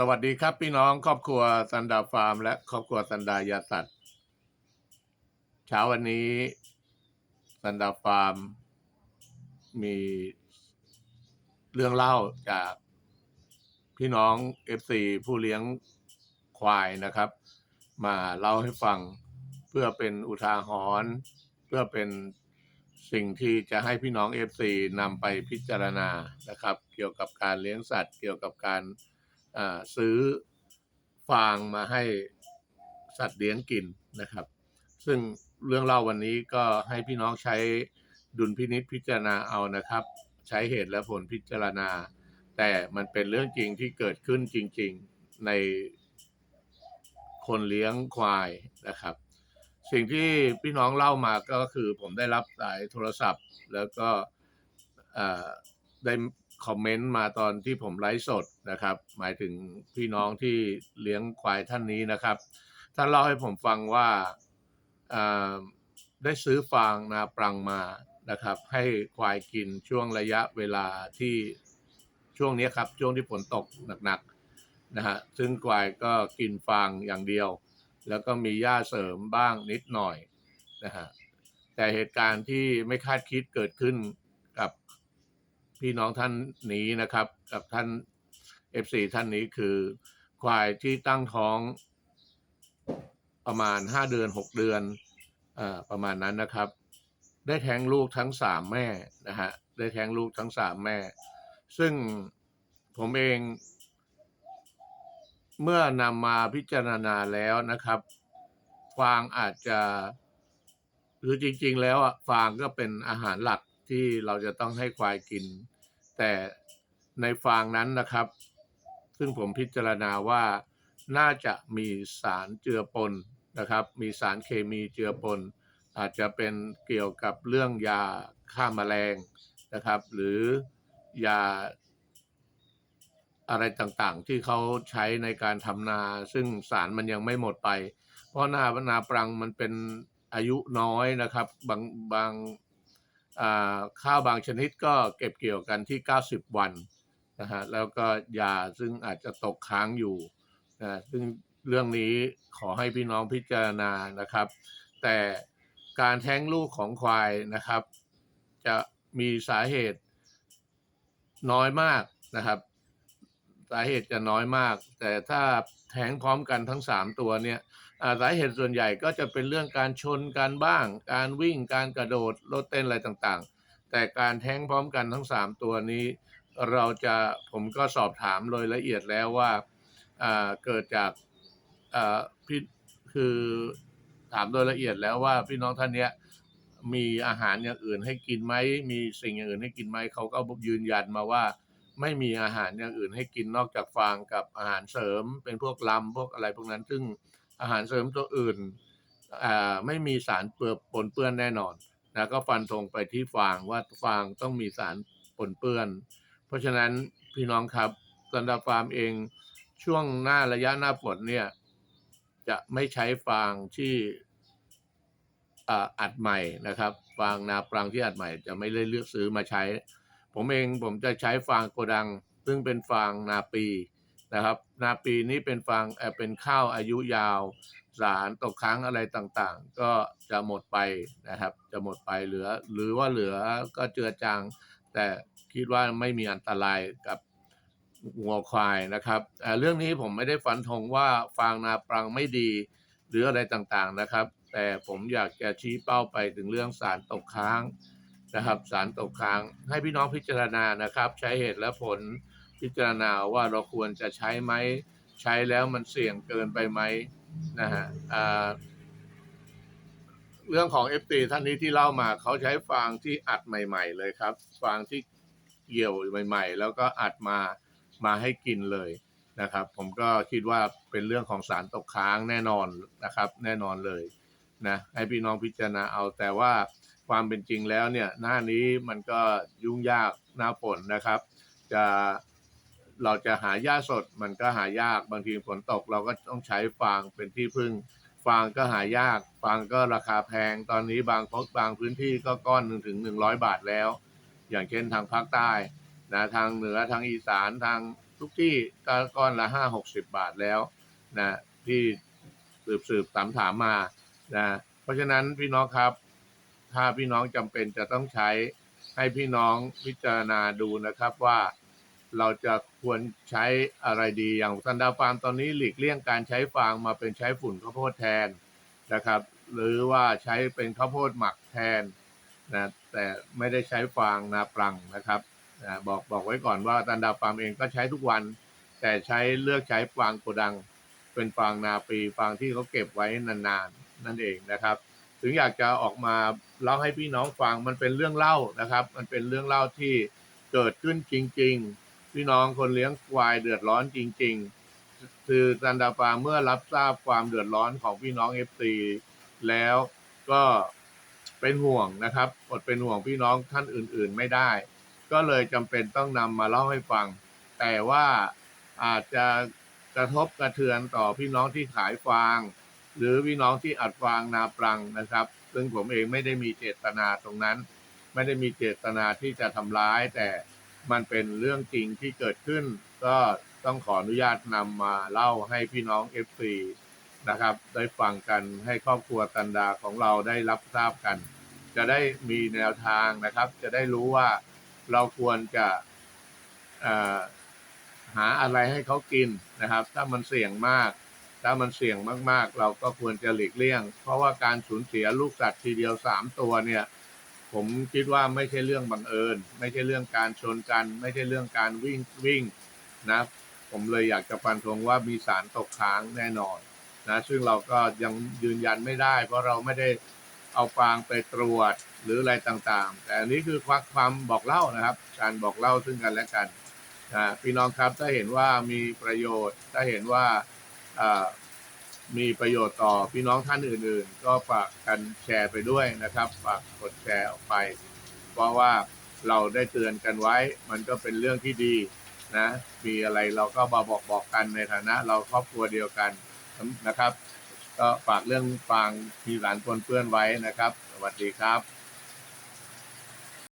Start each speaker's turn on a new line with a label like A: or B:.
A: สวัสดีครับพี่น้องครอบครัวสันดาฟาร์ม และครอบครัวสันดายาสัตว์เช้าวันนี้สันดาฟาร์ม มีเรื่องเล่าจากพี่น้อง FC ผู้เลี้ยงควายนะครับ มาเล่าให้ฟังเพื่อเป็นอุทาหรณ์เพื่อเป็นสิ่งที่จะให้พี่น้อง FC นำไปพิจารณานะครับ เกี่ยวกับการเลี้ยงสัตว์ เกี่ยวกับการ ซื้อฟางมาให้สัตว์เลี้ยงกินนะครับ ซึ่งเรื่องเล่าวันนี้ก็ให้พี่น้องใช้ดุลพินิษพิจารณาเอานะครับ ใช้เหตุและผลพิจารณา แต่มันเป็นเรื่องจริงที่เกิดขึ้นจริง ๆในคนเลี้ยงควายนะครับ สิ่งที่พี่น้องเล่ามาก็คือผมได้รับสายโทรศัพท์ แล้วก็ได้ คอมเมนต์มาตอนที่ผมไลฟ์สดนะครับ หมายถึงพี่น้องที่เลี้ยงควายท่านนี้นะครับ ท่านเล่าให้ผมฟังว่าอ่อได้ซื้อฟางนาปรังมานะครับ ให้ควายกินช่วงระยะเวลาที่ช่วงนี้ครับ ช่วงที่ฝนตกหนักๆนะฮะซึ่งควายก็กินฟางอย่างเดียว แล้วก็มีหญ้าเสริมบ้างนิดหน่อยนะฮะแต่เหตุการณ์ที่ไม่คาดคิดเกิดขึ้น พี่น้องท่านนี้นะครับ กับท่าน FC ท่านนี้คือ ควายที่ตั้งท้องประมาณห้าเดือนหกเดือนเอ่อประมาณนั้นนะครับ ได้แท้งลูกทั้งสามแม่นะฮะได้แท้งลูกทั้งสามแม่ ซึ่งผมเองเมื่อนำมาพิจารณาแล้วนะครับฟางอาจจะหรือจริง ๆ แล้วอะฟางก็เป็นอาหารหลัก ที่เราจะต้องให้ควายกิน แต่ในฟางนั้นนะครับ ซึ่งผมพิจารณาว่าน่าจะมีสารเจือปนนะครับ มีสารเคมีเจือปน อาจจะเป็นเกี่ยวกับเรื่องยาฆ่าแมลงนะครับ หรือยาอะไรต่างๆ ที่เขาใช้ในการทำนา ซึ่งสารมันยังไม่หมดไป เพราะนานาปรังมันเป็นอายุน้อยนะครับ บางบาง ข้าวบางชนิดก็เก็บเกี่ยวกันที่ 90 วันนะฮะแล้วก็ยาซึ่งอาจจะตกค้างอยู่นะซึ่งเรื่องนี้ขอให้พี่น้องพิจารณานะครับ แต่การแท้งลูกของควายนะครับ จะมีสาเหตุน้อยมากนะครับ สาเหตุจะน้อยมาก แต่ถ้าแท้งพร้อมกันทั้งสามตัวเนี่ยสาเหตุส่วนใหญ่ก็จะเป็นเรื่องการชนกันบ้าง การวิ่งการกระโดดรถเต้นอะไรต่างๆ แต่การแท้งพร้อมกันทั้งสามตัวนี้ เราจะผมก็สอบถามโดยละเอียดแล้วว่าเกิดจากพี่คือถามโดยละเอียดแล้วว่าพี่น้องท่านเนี้ยมีอาหารอย่างอื่นให้กินไหมมีสิ่งอย่างอื่นให้กินไหมเขาก็ยืนยันมาว่า ไม่มีอาหารอย่างอื่นให้กินนอกจากฟางกับอาหารเสริม เป็นพวกลำพวกอะไรพวกนั้น ซึ่งอาหารเสริมตัวอื่นไม่มีสารเปื้อนปนเปื้อนแน่นอนนะก็ฟันธงไปที่ฟางว่าฟางต้องมีสารปนเปื้อน เพราะฉะนั้นพี่น้องครับสันดาฟาร์มเองช่วงหน้าระยะหน้าฝนเนี่ยจะไม่ใช้ฟางที่อัดใหม่นะครับ ฟางนาปรังที่อัดใหม่จะไม่ได้เลือกซื้อมาใช้ ผมเองผมจะใช้ฟางโกดัง ซึ่งเป็นฟางนาปีนะครับ นาปีนี้เป็นฟางเป็นข้าวอายุยาว สารตกค้างอะไรต่างๆ ก็จะหมดไปนะครับ จะหมดไปเหลือ หรือว่าเหลือก็เจือจาง แต่คิดว่าไม่มีอันตรายกับวัวควายนะครับเอ่อเรื่องนี้ผมไม่ได้ฟันธงว่าฟางนาปรังไม่ดีหรืออะไรต่างๆนะครับ แต่ผมอยากจะชี้เป้าไปถึงเรื่องสารตกค้าง นะครับสารตกค้างให้พี่น้องพิจารณานะครับ ใช้เหตุและผลพิจารณาว่าเราควรจะใช้ไหมใช้แล้วมันเสี่ยงเกินไปไหมนะฮะเรื่องของ FT ท่านนี้ที่เล่ามาเขาใช้ฟางที่อัดใหม่ ๆ เลยครับ ฟางที่เกี่ยวใหม่ ๆ แล้วก็อัดมามาให้กินเลยนะครับ ผมก็คิดว่าเป็นเรื่องของสารตกค้างแน่นอนนะครับ แน่นอนเลยนะให้พี่น้องพิจารณาเอาแต่ว่า ความเป็นจริงแล้วเนี่ยหน้านี้มันก็ยุ่งยากหน้าฝนนะครับ จะเราจะหาหญ้าสดมันก็หายากบางทีฝนตกเราก็ต้องใช้ฟางเป็นที่พึ่ง ฟางก็หายาก ฟางก็ราคาแพง ตอนนี้บางพบางพื้นที่ก็ก้อนหนึ่งถึงหนึ่งร้อยบาทแล้ว อย่างเช่นทางภาคใต้นะทางเหนือทางอีสานทางทุกที่ก็ก้อนละห้าหกสิบบาทแล้วนะที่สืบสืบถามถามมานะเพราะฉะนั้นพี่น้องครับ ถ้าพี่น้องจำเป็นจะต้องใช้ให้พี่น้องพิจารณาดูนะครับว่าเราจะควรใช้อะไรดีอย่างซันดาฟาร์มตอนนี้หลีกเลี่ยงการใช้ฟางมาเป็นใช้ฝุ่นข้าวโพดแทนนะครับ หรือว่าใช้เป็นข้าวโพดหมักแทนนะแต่ไม่ได้ใช้ฟางนาปรังนะครับนะบอกบอกไว้ก่อนว่าซันดาฟาร์มเองก็ใช้ทุกวัน แต่ใช้เลือกใช้ฟางโกดัง เป็นฟางนาปีฟางที่เขาเก็บไว้นานๆนั่นเองนะครับ ถึงอยากจะออกมาเล่าให้พี่น้องฟังมันเป็นเรื่องเล่านะครับ มันเป็นเรื่องเล่าที่เกิดขึ้นจริง ๆ พี่น้องคนเลี้ยงควายเดือดร้อนจริง ๆ คือซันดาฟาร์เมื่อรับทราบความเดือดร้อนของพี่น้องเอฟซีแล้วก็เป็นห่วงนะครับอดเป็นห่วงพี่น้องท่านอื่น ๆไม่ได้ ก็เลยจำเป็นต้องนำมาเล่าให้ฟัง แต่ว่าอาจจะกระทบกระเทือนต่อพี่น้องที่ขายฟาง หรือพี่น้องที่อัดฟางนาปรังนะครับ ซึ่งผมเองไม่ได้มีเจตนาตรงนั้น ไม่ได้มีเจตนาที่จะทำร้าย แต่มันเป็นเรื่องจริงที่เกิดขึ้น ก็ต้องขออนุญาตนำมาเล่าให้พี่น้อง FC นะครับ ได้ฟังกันให้ครอบครัวตันดาของเราได้รับทราบกัน จะได้มีแนวทางนะครับ จะได้รู้ว่าเราควรจะหาอะไรให้เขากินนะครับ ถ้ามันเสี่ยงมาก ถ้ามันเสี่ยงมากๆ เราก็ควรจะหลีกเลี่ยง เพราะว่าการสูญเสียลูกสัตว์ทีเดียวสามตัวเนี่ย ผมคิดว่าไม่ใช่เรื่องบังเอิญ ไม่ใช่เรื่องการชนกัน ไม่ใช่เรื่องการวิ่งวิ่งนะผมเลยอยากจะฟันธงว่ามีสารตกค้างแน่นอนนะซึ่งเราก็ยังยืนยันไม่ได้ เพราะเราไม่ได้เอาฟางไปตรวจหรืออะไรต่างๆ แต่อันนี้คือความความบอกเล่านะครับ การบอกเล่าซึ่งกันและกันนะพี่น้องครับถ้าเห็นว่ามีประโยชน์ถ้าเห็นว่าอ่า มีประโยชน์ต่อพี่น้องท่านอื่น ๆ ก็ฝากกันแชร์ไปด้วยนะครับฝากกดแชร์ออกไป เพราะว่าเราได้เตือนกันไว้ มันก็เป็นเรื่องที่ดีนะ มีอะไรเราก็มาบอกบอกกันในฐานะ เราครอบครัวเดียวกันนะครับ ก็ฝากเรื่องฟางทีหลานปนเปื้อนไว้นะครับ สวัสดีครับ